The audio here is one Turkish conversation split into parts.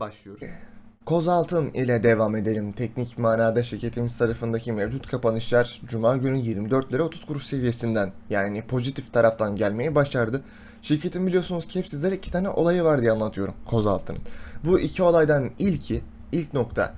başlıyoruz. Kozaltın ile devam edelim. Teknik manada şirketimiz tarafındaki mevcut kapanışlar Cuma günü 24 lira 30 kuruş seviyesinden yani pozitif taraftan gelmeyi başardı. Şirketin biliyorsunuz ki hep sizlere iki tane olayı var diye anlatıyorum Kozaltı'nın. Bu iki olaydan ilki, ilk nokta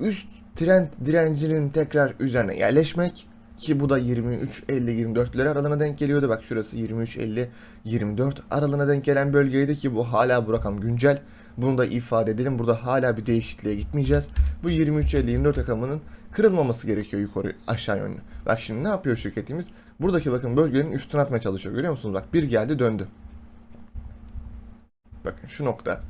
üst trend direncinin tekrar üzerine yerleşmek ki bu da 23.50-24 lira aralığına denk geliyordu. Bak şurası 23.50-24 aralığına denk gelen bölgeydi ki bu hala bu rakam güncel. Bunu da ifade edelim. Burada hala bir değişikliğe gitmeyeceğiz. Bu 23.50-24 rakamının kırılmaması gerekiyor yukarı aşağı yönlü. Bak şimdi ne yapıyor şirketimiz? Buradaki bakın bölgenin üstüne atmaya çalışıyor. Görüyor musunuz? Bak bir geldi döndü. Bakın şu nokta.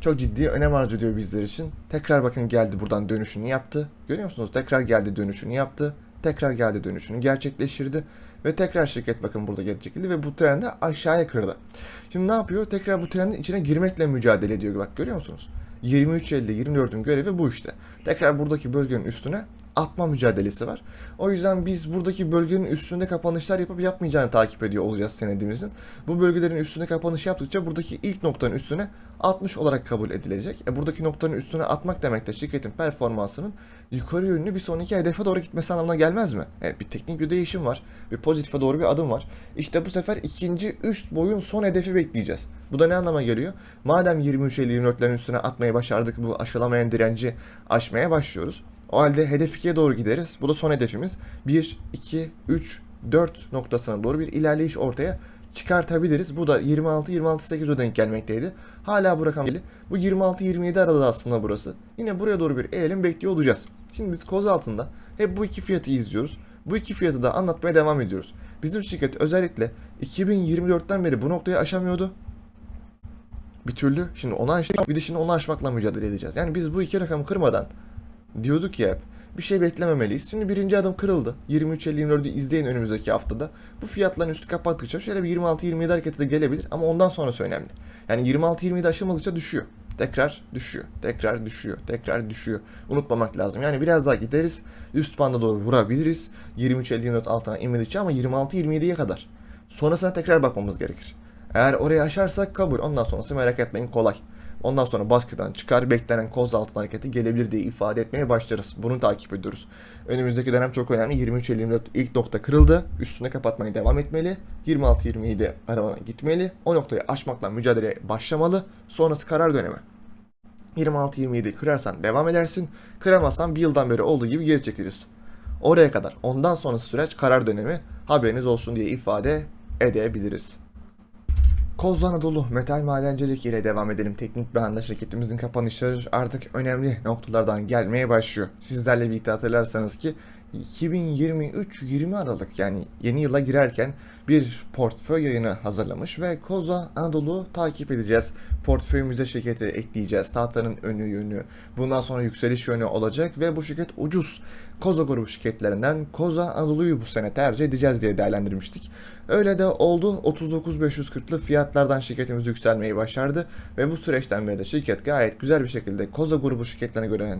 Çok ciddi önem arz ediyor bizler için. Tekrar bakın geldi buradan dönüşünü yaptı. Görüyor musunuz? Tekrar geldi dönüşünü yaptı. Tekrar geldi dönüşünü gerçekleştirdi. Ve tekrar şirket bakın burada geri çekildi ve bu trendi aşağıya kırdı. Şimdi ne yapıyor? Tekrar bu trendin içine girmekle mücadele ediyor. Bak görüyor musunuz? 23.50-24'ün görevi bu işte. Tekrar buradaki bölgenin üstüne atma mücadelesi var. O yüzden biz buradaki bölgenin üstünde kapanışlar yapıp yapmayacağını takip ediyor olacağız senedimizin. Bu bölgelerin üstünde kapanış yaptıkça buradaki ilk noktanın üstüne 60 olarak kabul edilecek. E buradaki noktanın üstüne atmak demek de şirketin performansının yukarı yönlü bir sonraki hedefe doğru gitmesi anlamına gelmez mi? Evet bir teknik bir değişim var. Bir pozitife doğru bir adım var. İşte bu sefer ikinci üst boyun son hedefi bekleyeceğiz. Bu da ne anlama geliyor? Madem 23-50-24'lerin üstüne atmayı başardık bu aşılamayan direnci aşmaya başlıyoruz. O halde hedef 2'ye doğru gideriz. Bu da son hedefimiz. 1, 2, 3, 4 noktasına doğru bir ilerleyiş ortaya çıkartabiliriz. Bu da 26-26-8'e denk gelmekteydi. Hala bu rakam belli. Bu 26-27 aralığı aslında burası. Yine buraya doğru bir eğilim bekliyor olacağız. Şimdi biz koz altında hep bu iki fiyatı izliyoruz. Bu iki fiyatı da anlatmaya devam ediyoruz. Bizim şirket özellikle 2024'ten beri bu noktayı aşamıyordu. Bir türlü şimdi onu aştık bir de şimdi onu aşmakla mücadele edeceğiz. Yani biz bu iki rakamı kırmadan diyorduk ya hep bir şey beklememeliyiz. Şimdi birinci adım kırıldı. 23.50-24'ü izleyin önümüzdeki haftada. Bu fiyatların üstü kapattıkça şöyle bir 26-27 hareketi de gelebilir ama ondan sonrası önemli. Yani 26-27 aşılmadıkça düşüyor. Tekrar düşüyor. Tekrar düşüyor. Tekrar düşüyor. Unutmamak lazım. Yani biraz daha gideriz. Üst banda doğru vurabiliriz. 23.54 altına inmedikçe ama 26-27'ye kadar. Sonrasına tekrar bakmamız gerekir. Eğer orayı aşarsak kabul. Ondan sonrası merak etmeyin kolay. Ondan sonra baskıdan çıkar beklenen koz altın hareketi gelebilir diye ifade etmeye başlarız. Bunu takip ediyoruz. Önümüzdeki dönem çok önemli. 23.54 ilk nokta kırıldı. Üstüne kapatmaya devam etmeli. 26-27 aralığına gitmeli. O noktayı aşmakla mücadeleye başlamalı. Sonrası karar dönemi. 26-27'yi kırarsan devam edersin. Kıramazsan bir yıldan beri olduğu gibi geri çekilirsin. Oraya kadar ondan sonrası süreç karar dönemi haberiniz olsun diye ifade edebiliriz. Koz Anadolu Metal Madencilik ile devam edelim. Teknik bir anda şirketimizin kapanışları artık önemli noktalardan gelmeye başlıyor. Sizlerle birlikte hatırlarsanız ki 2023-20 Aralık yani yeni yıla girerken bir portföy yayını hazırlamış ve Koza Anadolu takip edeceğiz. Portföyümüze şirketi ekleyeceğiz. Tahtanın önü yönü. Bundan sonra yükseliş yönü olacak ve bu şirket ucuz. Koza grubu şirketlerinden Koza Anadolu'yu bu sene tercih edeceğiz diye değerlendirmiştik. Öyle de oldu. 39.540'lı fiyatlardan şirketimiz yükselmeyi başardı ve bu süreçten beri de şirket gayet güzel bir şekilde Koza grubu şirketlerine göre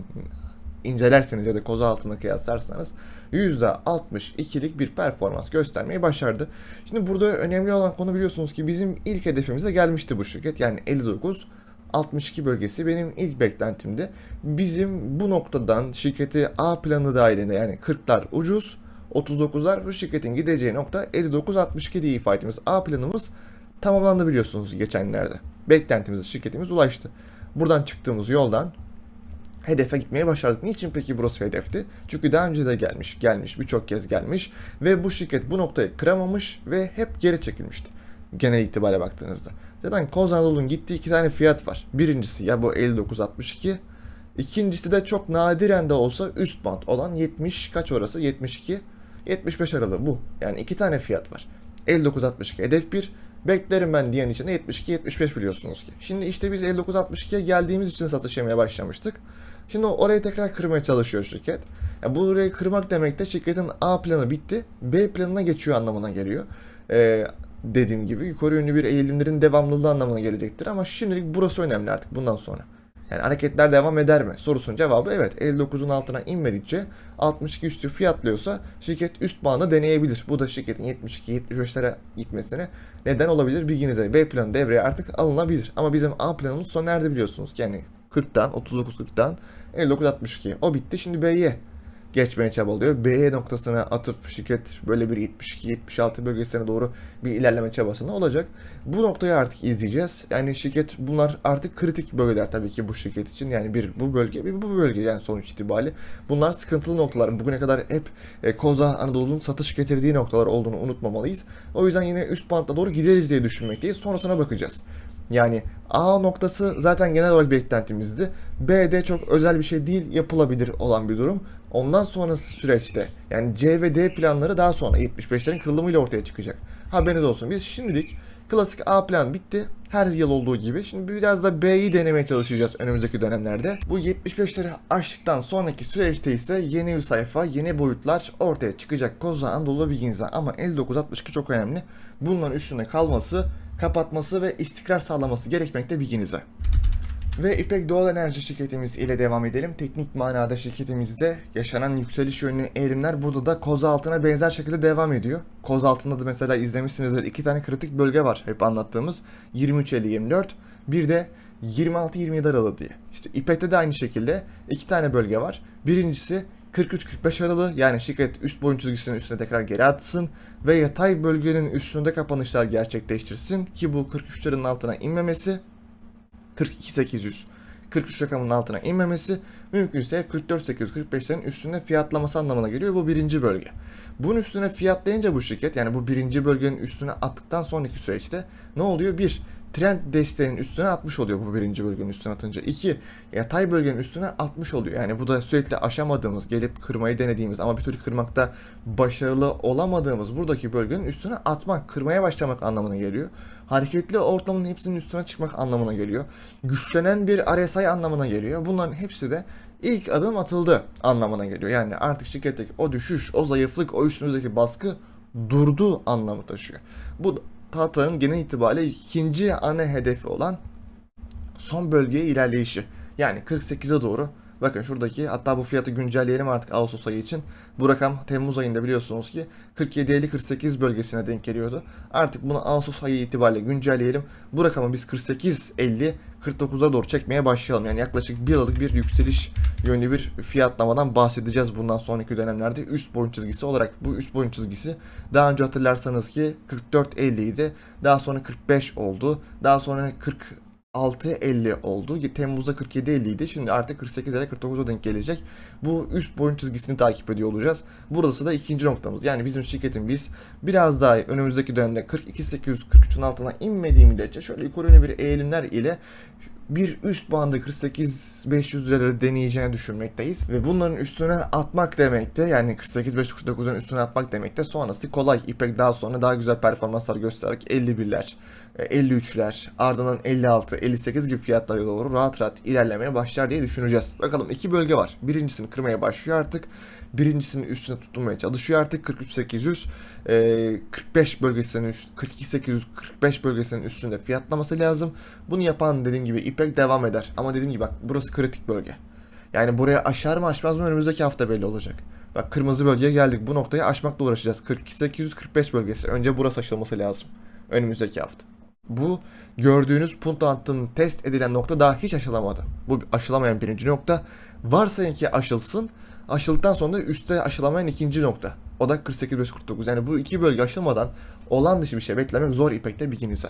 incelerseniz ya da koza altına kıyaslarsanız %62'lik bir performans göstermeyi başardı. Şimdi burada önemli olan konu biliyorsunuz ki bizim ilk hedefimize gelmişti bu şirket. Yani 59 62 bölgesi benim ilk beklentimdi. Bizim bu noktadan şirketi A planı dahilinde yani 40'lar ucuz, 39'lar bu şirketin gideceği nokta 59-62 diye ifade ettiğimiz A planımız tamamlandı biliyorsunuz geçenlerde. Beklentimize şirketimiz ulaştı. Buradan çıktığımız yoldan hedefe gitmeye başardık. Niçin peki burası hedefti? Çünkü daha önce de gelmiş, gelmiş, birçok kez gelmiş ve bu şirket bu noktayı kıramamış ve hep geri çekilmişti. Genel itibariyle baktığınızda. Zaten Koz Anadolu'nun gittiği iki tane fiyat var. Birincisi ya bu 59.62 İkincisi de çok nadiren de olsa üst band olan 70 kaç orası 72 75 aralığı bu. Yani iki tane fiyat var. 59.62 hedef 1 Beklerim ben diyen için de 72-75 biliyorsunuz ki. Şimdi işte biz 59-62'ye geldiğimiz için satış yemeye başlamıştık. Şimdi orayı tekrar kırmaya çalışıyor şirket. Ya bu orayı kırmak demek de şirketin A planı bitti, B planına geçiyor anlamına geliyor. Ee, dediğim gibi yukarı yönlü bir eğilimlerin devamlılığı anlamına gelecektir ama şimdilik burası önemli artık bundan sonra. Yani hareketler devam eder mi? Sorusunun cevabı evet. 59'un altına inmedikçe 62 üstü fiyatlıyorsa şirket üst bağını deneyebilir. Bu da şirketin 72-75'lere gitmesine neden olabilir bilginize. B planı devreye artık alınabilir. Ama bizim A planımız sona erdi biliyorsunuz. Yani 40'tan 39-40'tan 59-62. O bitti. Şimdi B'ye geçmeye çabalıyor. B noktasına atıp şirket böyle bir 72-76 bölgesine doğru bir ilerleme çabasında olacak. Bu noktayı artık izleyeceğiz. Yani şirket bunlar artık kritik bölgeler tabii ki bu şirket için. Yani bir bu bölge bir bu bölge yani sonuç itibariyle. Bunlar sıkıntılı noktalar. Bugüne kadar hep e, Koza Anadolu'nun satış getirdiği noktalar olduğunu unutmamalıyız. O yüzden yine üst bantta doğru gideriz diye düşünmekteyiz. Sonrasına bakacağız. Yani A noktası zaten genel olarak beklentimizdi. B de çok özel bir şey değil, yapılabilir olan bir durum. Ondan sonrası süreçte yani C ve D planları daha sonra 75'lerin kırılımıyla ortaya çıkacak. Haberiniz olsun. Biz şimdilik klasik A plan bitti. Her yıl olduğu gibi. Şimdi biraz da B'yi denemeye çalışacağız önümüzdeki dönemlerde. Bu 75'leri aştıktan sonraki süreçte ise yeni bir sayfa, yeni boyutlar ortaya çıkacak. Koza Anadolu Bilginza ama 59-62 çok önemli. Bunların üstünde kalması, kapatması ve istikrar sağlaması gerekmekte bilginize. Ve İpek Doğal Enerji şirketimiz ile devam edelim. Teknik manada şirketimizde yaşanan yükseliş yönlü eğilimler burada da koz altına benzer şekilde devam ediyor. Koz altında da mesela izlemişsinizdir iki tane kritik bölge var hep anlattığımız. 23-50-24 bir de 26-27 aralığı diye. İşte İpek'te de aynı şekilde iki tane bölge var. Birincisi 43-45 aralığı yani şirket üst boyun çizgisinin üstüne tekrar geri atsın ve yatay bölgenin üstünde kapanışlar gerçekleştirsin ki bu 43'lerin altına inmemesi 42800 43 rakamının altına inmemesi mümkünse hep 44845'lerin üstünde fiyatlaması anlamına geliyor bu birinci bölge. Bunun üstüne fiyatlayınca bu şirket yani bu birinci bölgenin üstüne attıktan sonraki süreçte ne oluyor? Bir, trend desteğinin üstüne atmış oluyor bu birinci bölgenin üstüne atınca. İki, yatay bölgenin üstüne atmış oluyor. Yani bu da sürekli aşamadığımız, gelip kırmayı denediğimiz ama bir türlü kırmakta başarılı olamadığımız buradaki bölgenin üstüne atmak, kırmaya başlamak anlamına geliyor. Hareketli ortamın hepsinin üstüne çıkmak anlamına geliyor. Güçlenen bir RSI anlamına geliyor. Bunların hepsi de ilk adım atıldı anlamına geliyor. Yani artık şirketteki o düşüş, o zayıflık, o üstünüzdeki baskı durdu anlamı taşıyor. Bu tahtanın genel itibariyle ikinci ana hedefi olan son bölgeye ilerleyişi. Yani 48'e doğru. Bakın şuradaki hatta bu fiyatı güncelleyelim artık Ağustos ayı için. Bu rakam Temmuz ayında biliyorsunuz ki 47-50-48 bölgesine denk geliyordu. Artık bunu Ağustos ayı itibariyle güncelleyelim. Bu rakamı biz 48-50 49'a doğru çekmeye başlayalım. Yani yaklaşık bir yıllık bir yükseliş yönlü bir fiyatlamadan bahsedeceğiz bundan sonraki dönemlerde. Üst boyun çizgisi olarak bu üst boyun çizgisi daha önce hatırlarsanız ki 44-50 idi. Daha sonra 45 oldu. Daha sonra 40 6.50 oldu. Temmuz'da 47.50 idi. Şimdi artık 48 ile 49'a denk gelecek. Bu üst boyun çizgisini takip ediyor olacağız. Burası da ikinci noktamız. Yani bizim şirketin biz biraz daha önümüzdeki dönemde 42.843'ün altına inmediği müddetçe şöyle yukarı bir eğilimler ile bir üst bandı 48 500 liraları deneyeceğini düşünmekteyiz. Ve bunların üstüne atmak demekte yani 48 549'un üstüne atmak demekte sonrası kolay. İpek daha sonra daha güzel performanslar göstererek 51'ler, 53'ler, e, ardından 56, 58 gibi fiyatlara doğru rahat rahat ilerlemeye başlar diye düşüneceğiz. Bakalım iki bölge var. Birincisini kırmaya başlıyor artık. Birincisinin üstüne tutunmaya çalışıyor artık 43800 e, 45 bölgesinin üst 42845 bölgesinin üstünde fiyatlaması lazım. Bunu yapan dediğim gibi İpek devam eder. Ama dediğim gibi bak burası kritik bölge. Yani buraya aşar mı aşmaz mı önümüzdeki hafta belli olacak. Bak kırmızı bölgeye geldik. Bu noktayı aşmakla uğraşacağız. 42845 bölgesi. Önce burası aşılması lazım. Önümüzdeki hafta. Bu gördüğünüz punto hattının test edilen nokta daha hiç aşılamadı. Bu aşılamayan birinci nokta. Varsayın ki aşılsın. Aşıldıktan sonra da üstte aşılamayan ikinci nokta. O da 48-49. Yani bu iki bölge aşılmadan olan dışı bir şey beklemek zor İpek'te bilginize.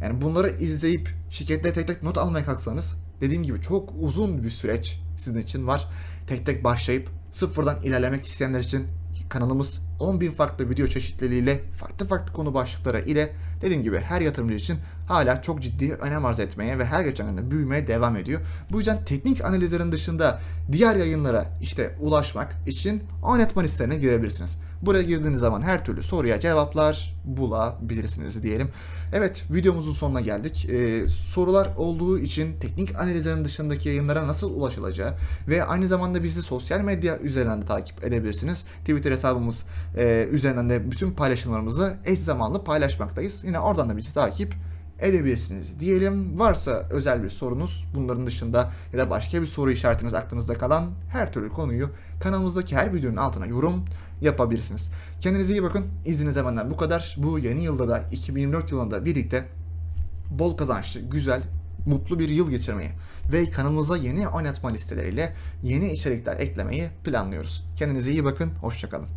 Yani bunları izleyip şirketle tek tek not almaya kalksanız dediğim gibi çok uzun bir süreç sizin için var. Tek tek başlayıp sıfırdan ilerlemek isteyenler için kanalımız 10.000 farklı video çeşitliliğiyle farklı farklı konu başlıkları ile dediğim gibi her yatırımcı için hala çok ciddi önem arz etmeye ve her geçen gün büyümeye devam ediyor. Bu yüzden teknik analizlerin dışında diğer yayınlara işte ulaşmak için Anetman listesine girebilirsiniz. Buraya girdiğiniz zaman her türlü soruya cevaplar bulabilirsiniz diyelim. Evet videomuzun sonuna geldik. Ee, sorular olduğu için teknik analizlerin dışındaki yayınlara nasıl ulaşılacağı ve aynı zamanda bizi sosyal medya üzerinden de takip edebilirsiniz. Twitter hesabımız e, üzerinden de bütün paylaşımlarımızı eş zamanlı paylaşmaktayız. Yine oradan da bizi takip edebilirsiniz diyelim. Varsa özel bir sorunuz bunların dışında ya da başka bir soru işaretiniz aklınızda kalan her türlü konuyu kanalımızdaki her videonun altına yorum yapabilirsiniz. Kendinize iyi bakın. İzninize benden bu kadar. Bu yeni yılda da 2024 yılında birlikte bol kazançlı, güzel, mutlu bir yıl geçirmeyi ve kanalımıza yeni oynatma listeleriyle yeni içerikler eklemeyi planlıyoruz. Kendinize iyi bakın. Hoşçakalın.